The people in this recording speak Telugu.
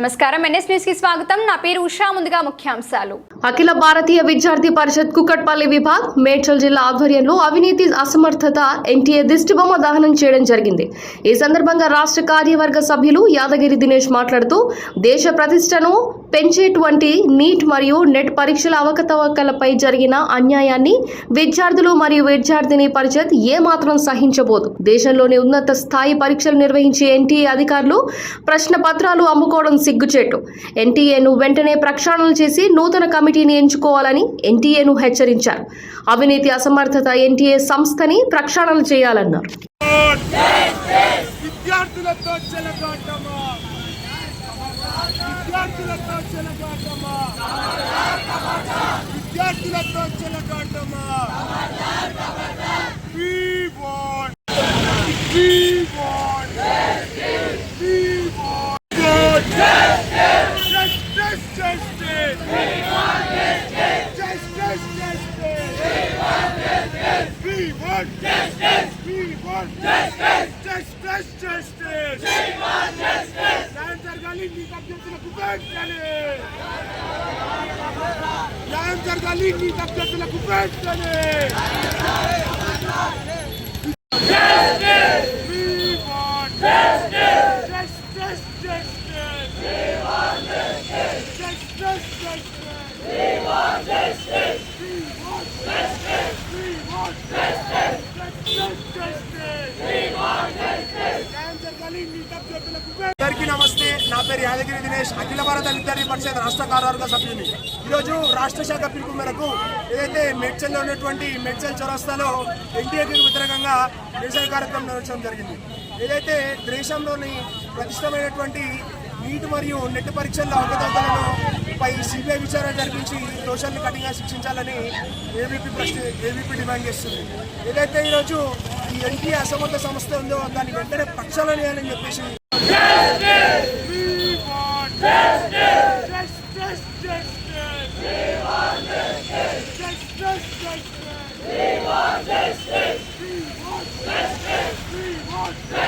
నమస్కారం. ఎన్ఎస్ న్యూస్కి స్వాగతం. నా పేరు ఉషా. ముందుగా ముఖ్యాంశాలు. అఖిల భారతీయ విద్యార్థి పరిషత్ కుకట్పల్లి విభాగ్ మేడ్చల్ జిల్లా ఆధ్వర్యంలో అవినీతి అసమర్థత ఎన్టీఏ దిష్టిబొమ్మ దహనం చేయడం జరిగింది. ఈ సందర్భంగా రాష్ట్ర కార్యవర్గ సభ్యులు యాదగిరి దినేష్ మాట్లాడుతూ దేశ ప్రతిష్టను పెంచేటువంటి నీట్ మరియు నెట్ పరీక్షల అవకతవకలపై జరిగిన అన్యాయాన్ని విద్యార్థులు మరియు విద్యార్థిని పరిషత్ ఏమాత్రం సహించబోదు దేశంలోని ఉన్నత స్థాయి పరీక్షలు నిర్వహించే ఎన్టీఏ అధికారులు ప్రశ్న పత్రాలు అమ్ముకోవడం సిగ్గుచేటు ఎన్టీఏను వెంటనే ప్రక్షాళన చేసి నూతన కమిటీని ఎంచుకోవాలని ఎన్టీఏను హెచ్చరించారు అవినీతి అసమర్థత ఎన్టీఏ సంస్థని ప్రక్షాళన చేయాలన్నారు విద్యార్థులతో చెలగాటమా విద్యార్థులతో చెలగాటమా విద్యార్థులతో చెలగాటమా We want We want We want Justice Justice Justice Justice We want justice. జరగాలి నీకు అభ్యర్థులకు వెంటనే న్యాయం జరగాలి నీకు అభ్యర్థులకు వెంటనే justice. Justice, justice. Justice, నా పేరు యాదగిరి దినేష్. అఖిల భారత విద్యార్థి పరిషత్ రాష్ట్ర కార్యవర్గ సభ్యుని. ఈరోజు రాష్ట్ర శాఖ పిలుపు మేరకు ఏదైతే మెడ్చల్లో ఉన్నటువంటి మెడ్చల్ చౌరస్తాలో ఎన్టీఏకి వ్యతిరేకంగా నిరసన కార్యక్రమం నిర్వహించడం జరిగింది. ఏదైతే దేశంలోని ప్రతిష్టమైనటువంటి నీట్ మరియు నెట్ పరీక్షల్లో అవకతవకలను పై సిబిఐ విచారణ జరిపించి దోషాలను కఠినంగా శిక్షించాలని ఏబీపీ ప్రశ్న ఏబీపీ డిమాండ్ చేస్తుంది. ఏదైతే ఈరోజు ఈ ఎన్టీఏ అసమర్థ సంస్థ ఉందో దాన్ని వెంటనే ప్రక్షాళన అని చెప్పేసి Viva We want justice! We want justice! We want!